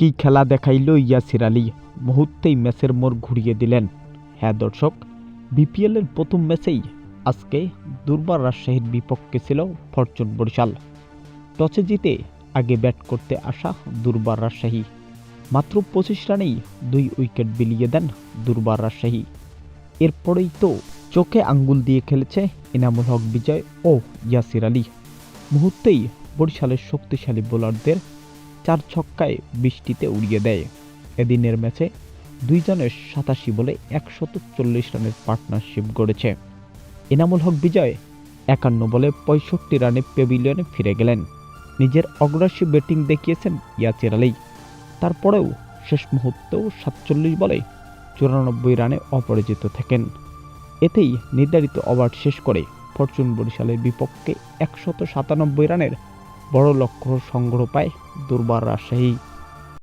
কী খেলা দেখাইল ইয়াসির আলী? মুহূর্তেই ম্যাচের মোড় ঘুরিয়ে দিলেন। হ্যাঁ দর্শক বিপিএলের প্রথম ম্যাচেই আজকে দুর্বার রাজশাহীর বিপক্ষে ছিল ফরচুন বরিশাল। টসে জিতে আগে ব্যাট করতে আসা দুর্বার রাজশাহী। মাত্র পঁচিশ রানেই দুই উইকেট বিলিয়ে দেন দুর্বার রাজশাহী। এরপরেই তো চোখে আঙ্গুল দিয়ে খেলেছে ইনামুল হক বিজয় ও ইয়াসির আলী। মুহূর্তেই বরিশালের শক্তিশালী বোলারদের চার ছক্কায় বৃষ্টিতে উড়িয়ে দেয়। এদিনের ম্যাচে দুইজনের সাতাশি বলে একশত চল্লিশ রানের পার্টনারশিপ গড়েছে। এনামুল হক বিজয় একান্ন বলে পঁয়ষট্টি রানে পেভিলিয়নে ফিরে গেলেন। নিজের অগ্রাসী ব্যাটিং দেখিয়েছেন ইয়াসির আলী। তারপরেও শেষ মুহূর্তেও সাতচল্লিশ বলে চুরানব্বই রানে অপরাজিত থাকেন। এতেই নির্ধারিত ওভার শেষ করে ফরচুন বরিশালের বিপক্ষে একশত সাতানব্বই রানের বড় লক্ষ্য সংগ্রহ পায় দুর্বার রাজশাহী।